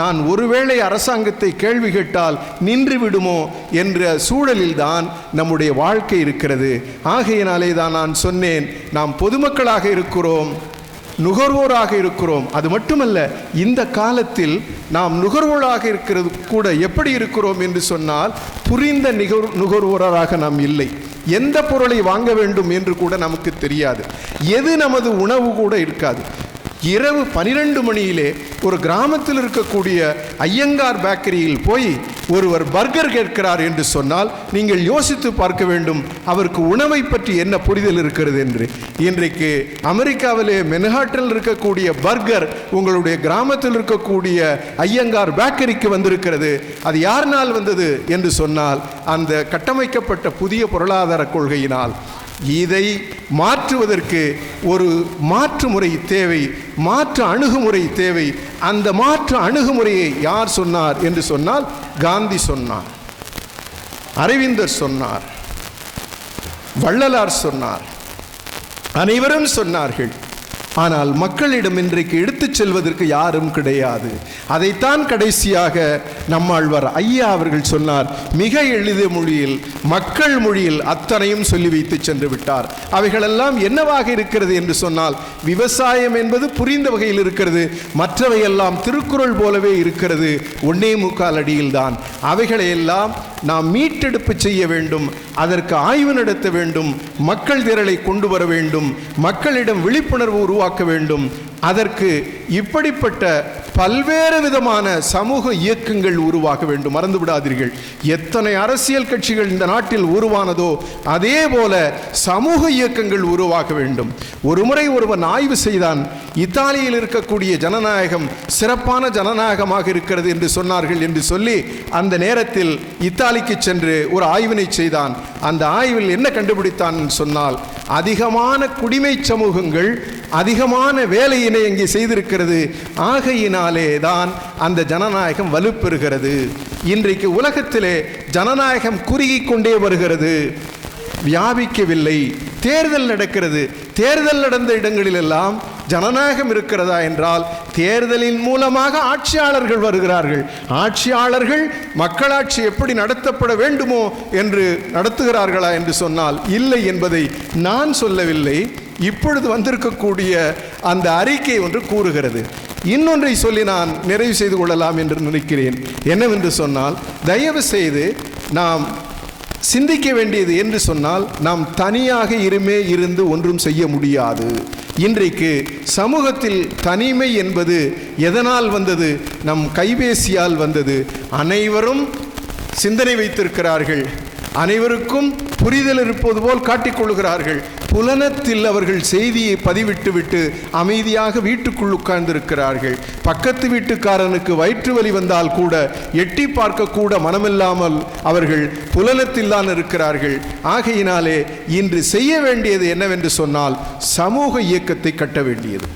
நான் ஒருவேளை அரசாங்கத்தை கேள்வி கேட்டால் நின்று விடுமோ என்ற சூழலில்தான் நம்முடைய வாழ்க்கை இருக்கிறது. ஆகையினாலே தான் நான் சொன்னேன் நாம் பொதுமக்களாக இருக்கிறோம் நுகர்வோராக இருக்கிறோம். அது மட்டுமல்ல இந்த காலத்தில் நாம் நுகர்வோராக இருக்கிறது கூட எப்படி இருக்கிறோம் என்று சொன்னால் புரிந்த நிகர் நுகர்வோராக நாம் இல்லை. எந்த பொருளை வாங்க வேண்டும் என்று கூட நமக்கு தெரியாது. எது நமது உணவு கூட இருக்காது. இரவு பனிரெண்டு மணியிலே ஒரு கிராமத்தில் இருக்கக்கூடிய ஐயங்கார் பேக்கரியில் போய் ஒருவர் பர்கர் கேட்கிறார் என்று சொன்னால் நீங்கள் யோசித்து பார்க்க வேண்டும் அவருக்கு உணவை பற்றி என்ன புரிதல் இருக்கிறது என்று. இன்றைக்கு அமெரிக்காவிலே மென்ஹாட்டில் இருக்கக்கூடிய பர்கர் உங்களுடைய கிராமத்தில் இருக்கக்கூடிய ஐயங்கார் பேக்கரிக்கு வந்திருக்கிறது. அது யார் நாள் வந்தது என்று சொன்னால் அந்த கட்டமைக்கப்பட்ட புதிய பொருளாதார கொள்கையினால் இதை மாற்றுவதற்கு ஒரு மாற்று முறை தேவை மாற்று அணுகுமுறை தேவை. அந்த மாற்று அணுகுமுறையை யார் சொன்னார் என்று சொன்னால் காந்தி சொன்னார் அரவிந்தர் சொன்னார் வள்ளலார் சொன்னார் அனைவரும் சொன்னார்கள். ஆனால் மக்களிடம் இன்றைக்கு எடுத்துச் செல்வதற்கு யாரும் கிடையாது. அதைத்தான் கடைசியாக நம்மாழ்வார் ஐயா அவர்கள் சொன்னார் மிக எளித மொழியில் மக்கள் மொழியில் அத்தனையும் சொல்லி வைத்து சென்று விட்டார். அவைகளெல்லாம் என்னவாக இருக்கிறது என்று சொன்னால் விவசாயம் என்பது புரிந்த வகையில் இருக்கிறது மற்றவையெல்லாம் திருக்குறள் போலவே இருக்கிறது ஒன்னே முக்கால் அடியில்தான். அவைகளையெல்லாம் நாம் மீட்டெடுப்பு செய்ய வேண்டும் அதற்கு ஆய்வு நடத்த வேண்டும் மக்கள் திரளை கொண்டு வர வேண்டும் மக்களிடம் விழிப்புணர்வு உருவாக்க வேண்டும். அதற்கு இப்படிப்பட்ட பல்வேறு விதமான சமூக இயக்கங்கள் உருவாக வேண்டும். மறந்து விடாதீர்கள். எத்தனை அரசியல் கட்சிகள் இந்த நாட்டில் உருவானதோ அதே போல சமூக இயக்கங்கள் உருவாக வேண்டும். ஒருமுறை ஒருவன் ஆய்வு செய்தான் இத்தாலியில் இருக்கக்கூடிய ஜனநாயகம் சிறப்பான ஜனநாயகமாக இருக்கிறது என்று சொன்னார்கள் என்று சொல்லி அந்த நேரத்தில் இத்தாலிக்கு சென்று ஒரு ஆய்வினை செய்தான். அந்த ஆய்வில் என்ன கண்டுபிடித்தான் சொன்னால் அதிகமான குடிமை சமூகங்கள் அதிகமான வேலையினை இங்கே செய்திருக்கிறது. ஆகையினாலே தான் அந்த ஜனநாயகம் வலுப்பெறுகிறது. இன்றைக்கு உலகத்திலே ஜனநாயகம் குறுகிக் கொண்டே வருகிறது. வியாபிக்கவில்லை. தேர்தல் நடக்கிறது. தேர்தல் நடந்த இடங்களிலெல்லாம் ஜனநாயகம் இருக்கிறதா என்றால் தேர்தலின் மூலமாக ஆட்சியாளர்கள் வருகிறார்கள். ஆட்சியாளர்கள் மக்களாட்சி எப்படி நடத்தப்பட வேண்டுமோ என்று நடத்துகிறார்களா என்று சொன்னால் இல்லை என்பதை நான் சொல்லவில்லை. இப்பொழுது வந்திருக்கக்கூடிய அந்த அறிக்கை ஒன்று கூறுகிறது. இன்னொன்றை சொல்லி நான் நிறைவு செய்து கொள்ளலாம் என்று நினைக்கிறேன். என்னவென்று சொன்னால் தயவு செய்து நாம் சிந்திக்க வேண்டியது என்று சொன்னால் நாம் தனியாக இருமே இருந்து ஒன்றும் செய்ய முடியாது. இன்றைக்கு சமூகத்தில் தனிமை என்பது எதனால் வந்தது? நம் கைபேசியால் வந்தது. அனைவரும் சிந்தனை வைத்திருக்கிறார்கள். அனைவருக்கும் புரிதல் இருப்பது போல் காட்டிக்கொள்கிறார்கள் புலனத்தில் அவர்கள் செய்தியை பதிவிட்டு விட்டு அமைதியாக வீட்டுக்குள் உட்கார்ந்திருக்கிறார்கள். பக்கத்து வீட்டுக்காரனுக்கு வயிற்று வலி வந்தால் கூட எட்டி பார்க்கக்கூட மனமில்லாமல் அவர்கள் புலனத்தில் தான் இருக்கிறார்கள். ஆகையினாலே இன்று செய்ய வேண்டியது என்னவென்று சொன்னால் சமூக இயக்கத்தை கட்ட வேண்டியது.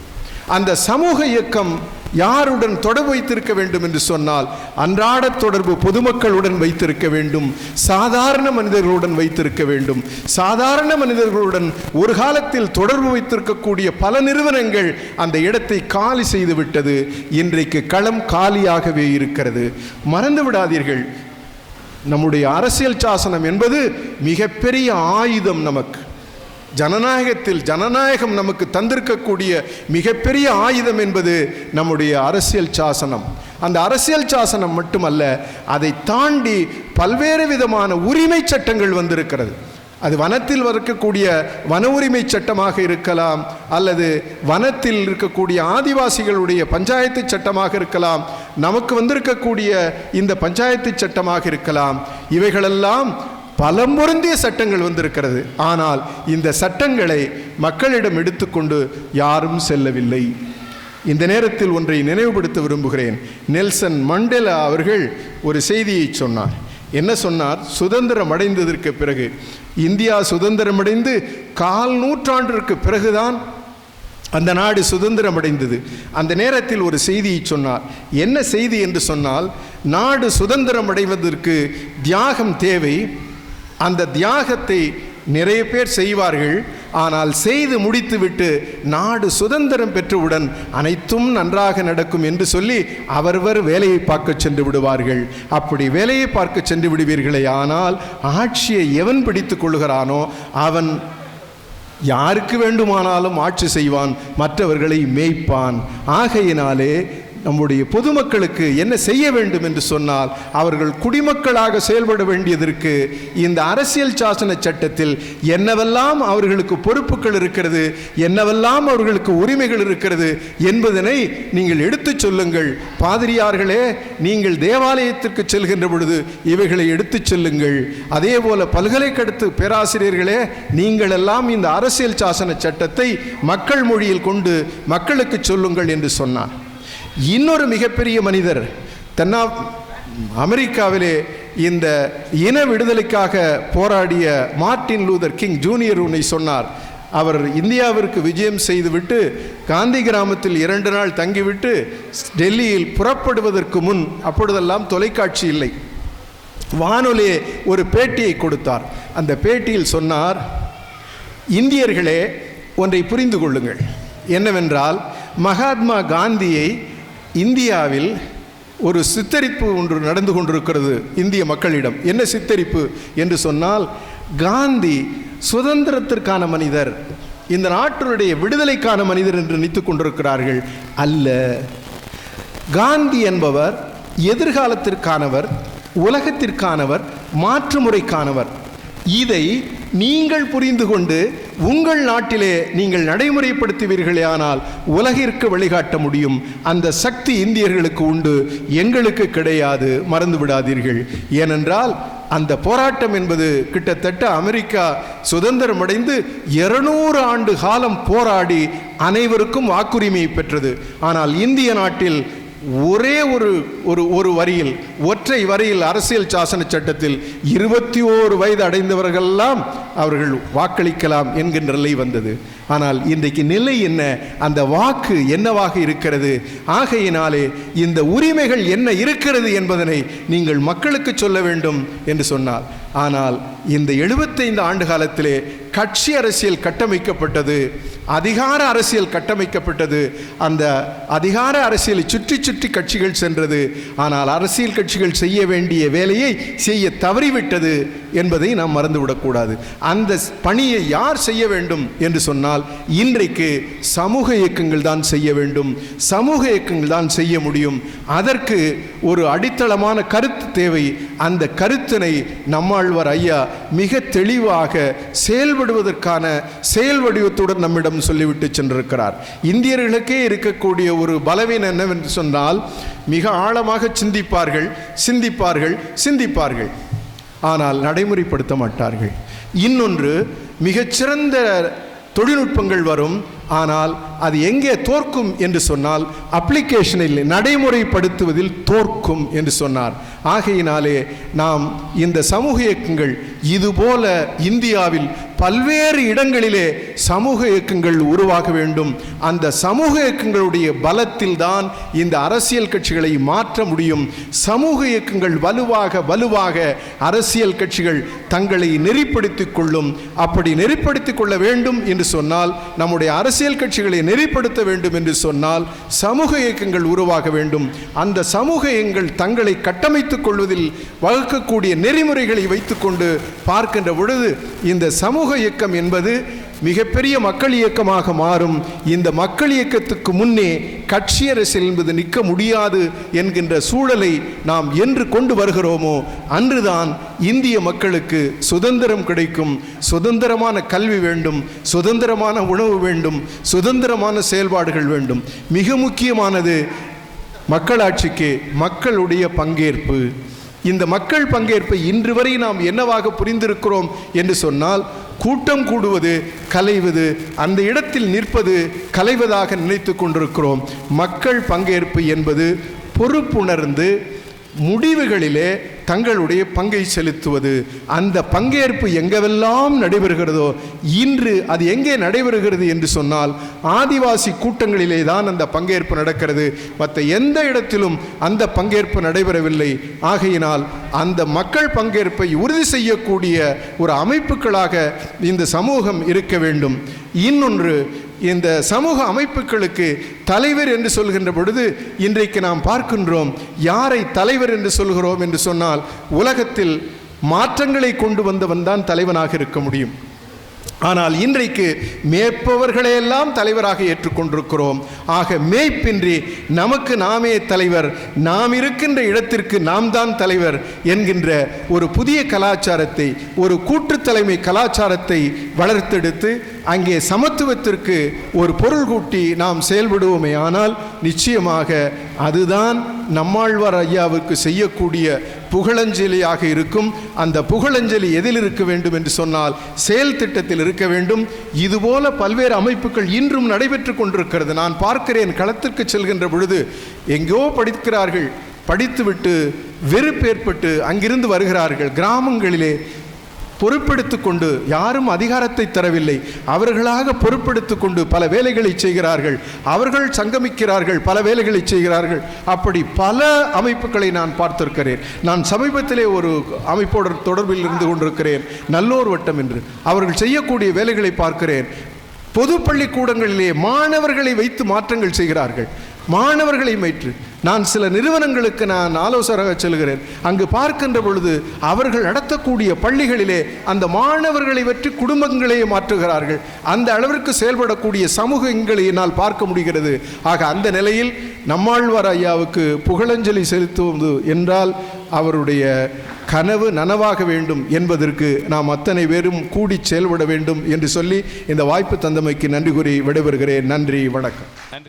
அந்த சமூக இயக்கம் யாருடன் தொடர்பு வைத்திருக்க வேண்டும் என்று சொன்னால் அன்றாட தொடர்பு பொதுமக்களுடன் வைத்திருக்க வேண்டும் சாதாரண மனிதர்களுடன் வைத்திருக்க வேண்டும். சாதாரண மனிதர்களுடன் ஒரு காலத்தில் தொடர்பு வைத்திருக்கக்கூடிய பல நிறுவனங்கள் அந்த இடத்தை காலி செய்து விட்டது. இன்றைக்கு களம் காலியாகவே இருக்கிறது. மறந்து விடாதீர்கள். நம்முடைய அரசியல் சாசனம் என்பது மிகப்பெரிய ஆயுதம் நமக்கு. ஜனநாயகத்தில் ஜனநாயகம் நமக்கு தந்திருக்கக்கூடிய மிகப்பெரிய ஆயுதம் என்பது நம்முடைய அரசியல் சாசனம். அந்த அரசியல் சாசனம் மட்டுமல்ல அதை தாண்டி பல்வேறு விதமான உரிமை சட்டங்கள் வந்திருக்கிறது. அது வனத்தில் இருக்கக்கூடிய வன உரிமை சட்டமாக இருக்கலாம் அல்லது வனத்தில் இருக்கக்கூடிய ஆதிவாசிகளுடைய பஞ்சாயத்து சட்டமாக இருக்கலாம் நமக்கு வந்திருக்கக்கூடிய இந்த பஞ்சாயத்து சட்டமாக இருக்கலாம். இவைகளெல்லாம் பல பொருந்திய சட்டங்கள் வந்திருக்கிறது. ஆனால் இந்த சட்டங்களை மக்களிடம் எடுத்துக்கொண்டு யாரும் செல்லவில்லை. இந்த நேரத்தில் ஒன்றை நினைவுபடுத்த விரும்புகிறேன். நெல்சன் மண்டேலா அவர்கள் ஒரு செய்தியை சொன்னார். என்ன சொன்னார்? சுதந்திரம் அடைந்ததற்கு பிறகு. இந்தியா சுதந்திரமடைந்து கால் நூற்றாண்டிற்கு பிறகுதான் அந்த நாடு சுதந்திரம் அடைந்தது. அந்த நேரத்தில் ஒரு செய்தியை சொன்னார். என்ன செய்தி என்று சொன்னால் நாடு சுதந்திரம் அடைவதற்கு தியாகம் தேவை. அந்த தியாகத்தை நிறைய பேர் செய்வார்கள். ஆனால் செய்து முடித்துவிட்டு நாடு சுதந்திரம் பெற்றவுடன் அனைத்தும் நன்றாக நடக்கும் என்று சொல்லி அவரவர் வேலையை பார்க்க சென்று விடுவார்கள். அப்படி வேலையை பார்க்க சென்று விடுவீர்களே ஆனால் ஆட்சியை எவன் பிடித்துக் கொள்கிறானோ அவன் யாருக்கு வேண்டுமானாலும் ஆட்சி செய்வான் மற்றவர்களை மேய்ப்பான். ஆகையினாலே நம்முடைய பொதுமக்களுக்கு என்ன செய்ய வேண்டும் என்று சொன்னால் அவர்கள் குடிமக்களாக செயல்பட வேண்டியதற்கு இந்த அரசியல் சாசன சட்டத்தில் என்னவெல்லாம் அவர்களுக்கு பொறுப்புகள் இருக்கிறது என்னவெல்லாம் அவர்களுக்கு உரிமைகள் இருக்கிறது என்பதனை நீங்கள் எடுத்துச் சொல்லுங்கள். பாதிரியார்களே நீங்கள் தேவாலயத்திற்கு செல்கின்ற பொழுது இவைகளை எடுத்துச் செல்லுங்கள். அதே போல பல்கலைக்கழகத்து பேராசிரியர்களே நீங்கள் எல்லாம் இந்த அரசியல் சாசன சட்டத்தை மக்கள் மொழியில் கொண்டு மக்களுக்கு சொல்லுங்கள் என்று சொன்னார். இன்னொரு மிகப்பெரிய மனிதர் தென்னா அமெரிக்காவிலே இந்த இன விடுதலைக்காக போராடிய மார்ட்டின் லூதர் கிங் ஜூனியர் உன்னை சொன்னார். அவர் இந்தியாவிற்கு விஜயம் செய்துவிட்டு காந்தி கிராமத்தில் இரண்டு நாள் தங்கிவிட்டு டெல்லியில் புறப்படுவதற்கு முன் அப்பொழுதெல்லாம் தொலைக்காட்சி இல்லை. வானொலியே ஒரு பேட்டியை கொடுத்தார். அந்த பேட்டியில் சொன்னார் இந்தியர்களே ஒன்றை புரிந்து கொள்ளுங்கள். என்னவென்றால் மகாத்மா காந்தியை இந்தியாவில் ஒரு சித்தரிப்பு ஒன்று நடந்து கொண்டிருக்கிறது இந்திய மக்களிடம். என்ன சித்தரிப்பு என்று சொன்னால் காந்தி சுதந்திரத்திற்கான மனிதர் இந்த நாட்டினுடைய விடுதலைக்கான மனிதர் என்று நினைத்து கொண்டிருக்கிறார்கள் அல்ல. காந்தி என்பவர் எதிர்காலத்திற்கானவர் உலகத்திற்கானவர் மாற்று முறைக்கானவர் இதை நீங்கள் புரிந்து கொண்டு உங்கள் நாட்டிலே நீங்கள் நடைமுறைப்படுத்துவீர்களே ஆனால் உலகிற்கு வழிகாட்ட முடியும். அந்த சக்தி இந்தியர்களுக்கு உண்டு. எங்களுக்கு கிடையாது. மறந்து விடாதீர்கள். ஏனென்றால் அந்த போராட்டம் என்பது கிட்டத்தட்ட அமெரிக்கா சுதந்திரம் அடைந்து இருநூறு ஆண்டு காலம் போராடி அனைவருக்கும் வாக்குரிமையை பெற்றது. ஆனால் இந்திய நாட்டில் ஒரே ஒரு ஒரு ஒரு வரியில் ஒற்றை வரியில் அரசியல் சாசன சட்டத்தில் இருபத்தி ஓரு வயது அடைந்தவர்கள்லாம் அவர்கள் வாக்களிக்கலாம் என்கின்ற நிலை வந்தது. ஆனால் இன்றைக்கு நிலை என்ன? அந்த வாக்கு என்னவாக இருக்கிறது? ஆகையினாலே இந்த உரிமைகள் என்ன இருக்கிறது என்பதனை நீங்கள் மக்களுக்கு சொல்ல வேண்டும் என்று சொன்னார். ஆனால் இந்த எழுபத்தைந்து ஆண்டு காலத்திலே கட்சி அரசியல் கட்டமைக்கப்பட்டது. அதிகார அரசியல் கட்டமைக்கப்பட்டது. அந்த அதிகார அரசியலை சுற்றி சுற்றி கட்சிகள் சென்றது. ஆனால் அரசியல் கட்சிகள் செய்ய வேண்டிய வேலையை செய்ய தவறிவிட்டது என்பதை நாம் மறந்துவிடக்கூடாது. அந்த பணியை யார் செய்ய வேண்டும் என்று சொன்னால் இன்றைக்கு சமூக இயக்கங்கள் தான் செய்ய வேண்டும். சமூக இயக்கங்கள் தான் செய்ய முடியும். அதற்கு ஒரு அடித்தளமான கருத்து தேவை. அந்த கருத்தினை நம்மாழ்வார் ஐயா மிக தெளிவாக செயல்படுவதற்கான செயல் வடிவத்துடன் நம்மிடம் சொல்லிவிட்டு சென்றிருக்கிறார். இந்தியர்களுக்கே இருக்கக்கூடிய ஒரு பலவீனம் என்னவென்று சொன்னால் மிக ஆழமாக சிந்திப்பார்கள் சிந்திப்பார்கள் சிந்திப்பார்கள். ஆனால் நடைமுறைப்படுத்த மாட்டார்கள். இன்னொன்று மிகச்சிறந்த தொழில்நுட்பங்கள் வரும் ஆனால் அது எங்கே தோற்கும் என்று சொன்னால் அப்ளிகேஷனில் நடைமுறைப்படுத்துவதில் தோற்கும் என்று சொன்னார். ஆகையினாலே நாம் இந்த சமூக இயக்கங்கள் இதுபோல இந்தியாவில் பல்வேறு இடங்களிலே சமூக இயக்கங்கள் உருவாக வேண்டும். அந்த சமூக இயக்கங்களுடைய பலத்தில் தான் இந்த அரசியல் கட்சிகளை மாற்ற முடியும். சமூக இயக்கங்கள் வலுவாக வலுவாக அரசியல் கட்சிகள் தங்களை நெறிப்படுத்திக் கொள்ளும். அப்படி நெறிப்படுத்திக் கொள்ள வேண்டும் என்று சொன்னால் நம்முடைய அரசியல் கட்சிகளை நெறிப்படுத்த வேண்டும் என்று சொன்னால் சமூக இயக்கங்கள் உருவாக வேண்டும். அந்த சமூக இயங்கள் தங்களை கட்டமைத்துக் கொள்வதில் வகுக்கக்கூடிய நெறிமுறைகளை வைத்துக்கொண்டு பார்க்கின்ற பொழுது இந்த சமூக இயக்கம் என்பது மிகப்பெரிய மக்கள் இயக்கமாக மாறும். இந்த மக்கள் இயக்கத்துக்கு முன்னே கட்சி அரசியல் என்பது நிற்க முடியாது என்கின்ற சூழலை நாம் என்று கொண்டு வருகிறோமோ அன்றுதான் இந்திய மக்களுக்கு சுதந்திரம் கிடைக்கும். சுதந்திரமான கல்வி வேண்டும் சுதந்திரமான உணவு வேண்டும் சுதந்திரமான செயல்பாடுகள் வேண்டும். மிக முக்கியமானது மக்களாட்சிக்கு மக்களுடைய பங்கேற்பு. இந்த மக்கள் பங்கேற்பை இன்று வரை நாம் என்னவாக புரிந்திருக்கிறோம் என்று சொன்னால் கூட்டம் கூடுவது கலைவது அந்த இடத்தில் நிற்பது கலைவதாக நினைத்து கொண்டிருக்கிறோம். மக்கள் பங்கேற்பு என்பது பொறுப்புணர்ந்து முடிவுகளிலே தங்களுடைய பங்கை செலுத்துவது அந்த பங்கேற்பு எங்கெல்லாம் நடைபெறுகிறதோ இன்று அது எங்கே நடைபெறுகிறது என்று சொன்னால் ஆதிவாசி கூட்டங்களிலே தான் அந்த பங்கேற்பு நடக்கிறது. மற்ற எந்த இடத்திலும் அந்த பங்கேற்பு நடைபெறவில்லை. ஆகையினால் அந்த மக்கள் பங்கேற்பை உறுதி செய்யக்கூடிய ஒரு அமைப்புகளாக இந்த சமூகம் இருக்க வேண்டும். இன்னொன்று இந்த சமூக அமைப்புகளுக்கு தலைவர் என்று சொல்கின்ற பொழுது இன்றைக்கு நாம் பார்க்கின்றோம் யாரை தலைவர் என்று சொல்கிறோம் என்று சொன்னால் உலகத்தில் மாற்றங்களை கொண்டு வந்தவன் தான் தலைவனாக இருக்க முடியும். ஆனால் இன்றைக்கு மேய்ப்பவர்களையெல்லாம் தலைவராக ஏற்றுக்கொண்டிருக்கிறோம். ஆக மேய்ப்பின்றி நமக்கு நாமே தலைவர் நாம் இருக்கின்ற இடத்திற்கு நாம் தான் தலைவர் என்கின்ற ஒரு புதிய கலாச்சாரத்தை ஒரு கூட்டு தலைமை கலாச்சாரத்தை வளர்த்தெடுத்து அங்கே சமத்துவத்திற்கு ஒரு பொருள் கூட்டி நாம் செயல்படுவோமே. ஆனால் நிச்சயமாக அதுதான் நம்மாழ்வார் ஐயாவுக்கு செய்யக்கூடிய புகழஞ்சலியாக இருக்கும். அந்த புகழஞ்சலி எதில் இருக்க வேண்டும் என்று சொன்னால் செயல் திட்டத்தில் இருக்க வேண்டும். இதுபோல பல்வேறு அமைப்புகள் இன்றும் நடைபெற்று கொண்டிருக்கிறது. நான் பார்க்கிறேன் களத்திற்கு செல்கின்ற பொழுது எங்கோ படிக்கிறார்கள் படித்துவிட்டு வெறுப்பு ஏற்பட்டு அங்கிருந்து வருகிறார்கள். கிராமங்களிலே பொறுப்பெடுத்து கொண்டு யாரும் அதிகாரத்தை தரவில்லை. அவர்களாக பொறுப்பெடுத்து கொண்டு பல வேலைகளை செய்கிறார்கள். அவர்கள் சங்கமிக்கிறார்கள் பல வேலைகளை செய்கிறார்கள். அப்படி பல அமைப்புகளை நான் பார்த்திருக்கிறேன். நான் சமீபத்திலே ஒரு அமைப்போட தொடர்பில் இருந்து கொண்டிருக்கிறேன். நல்லோர் வட்டம் என்று. அவர்கள் செய்யக்கூடிய வேலைகளை பார்க்கிறேன். பொது பள்ளிக்கூடங்களிலே மாணவர்களை வைத்து மாற்றங்கள் செய்கிறார்கள். மாணவர்களை வைத்து நான் சில நிறுவனங்களுக்கு நான் ஆலோசகராக செல்கிறேன். அங்கு பார்க்கின்ற பொழுது அவர்கள் நடத்தக்கூடிய பள்ளிகளிலே அந்த மாணவர்களை வெற்றி குடும்பங்களையே மாற்றுகிறார்கள். அந்த அளவிற்கு செயல்படக்கூடிய சமூகங்களை என்னால் பார்க்க முடிகிறது. ஆக அந்த நிலையில் நம்மாழ்வார் ஐயாவுக்கு புகழஞ்சலி செலுத்துவது என்றால் அவருடைய கனவு நனவாக வேண்டும் என்பதற்கு நாம் அத்தனை பேரும் கூடி செயல்பட வேண்டும் என்று சொல்லி இந்த வாய்ப்பு தந்தமைக்கு நன்றி கூறி விடைபெறுகிறேன். நன்றி வணக்கம். நன்றி.